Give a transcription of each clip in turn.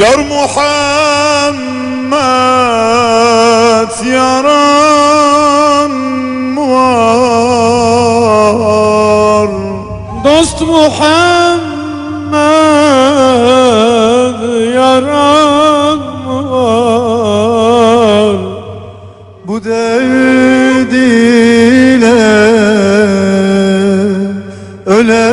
Yar Muhammed yaran var. Dost Muhammed yaran mı var. Bu derd ile ölen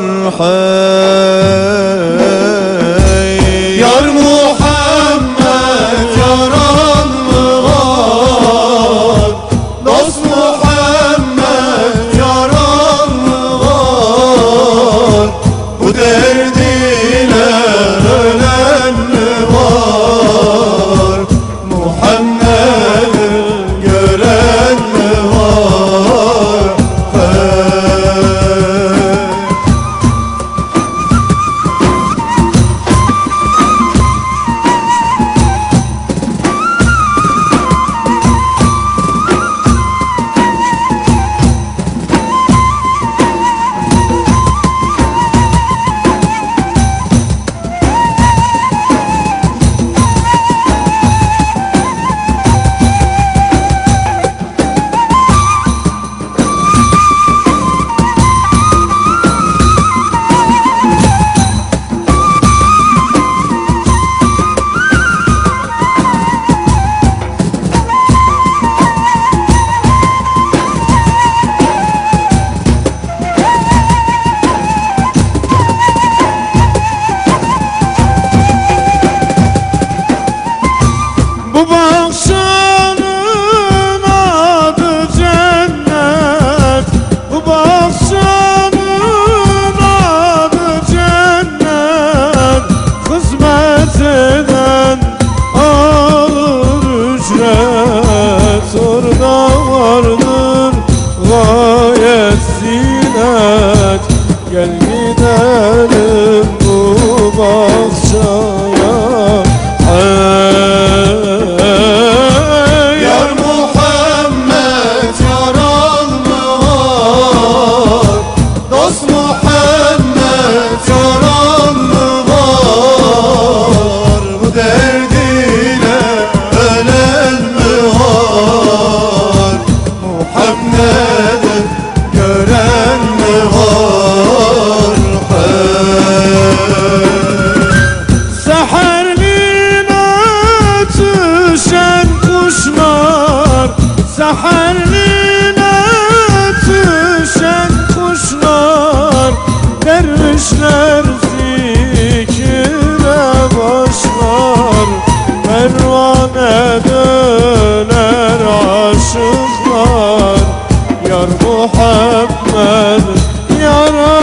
var Gel gidelim bu bahçeye. Hey Yar Muhammed yaran mı var Dost Muhammed yaran mı var Bu derdiyle ölen mi var? Muhammed gören Muhammed yaran var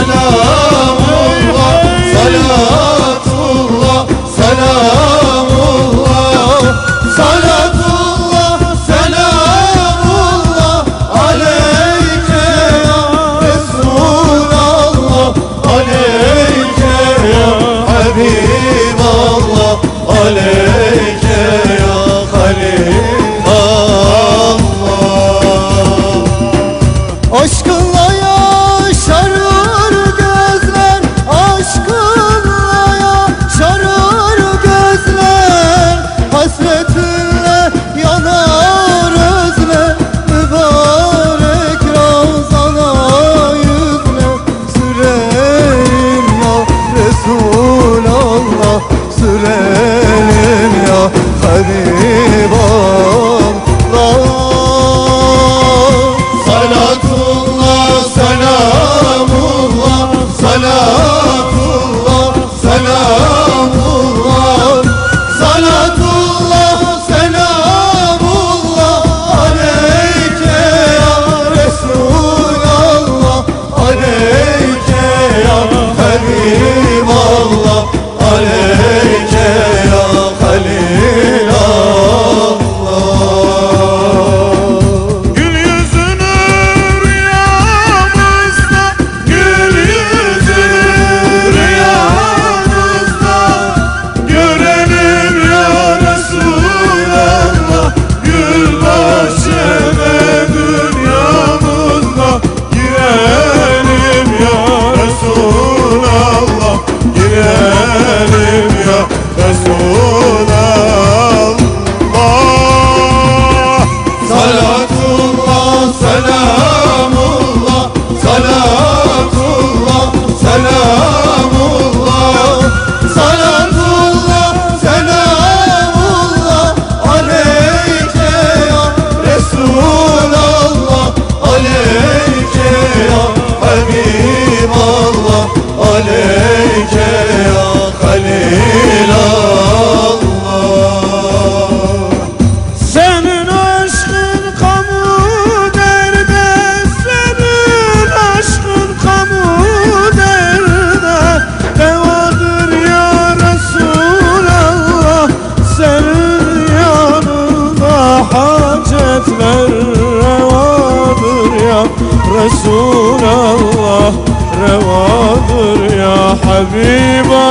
Ana نواظر يا حبيبة.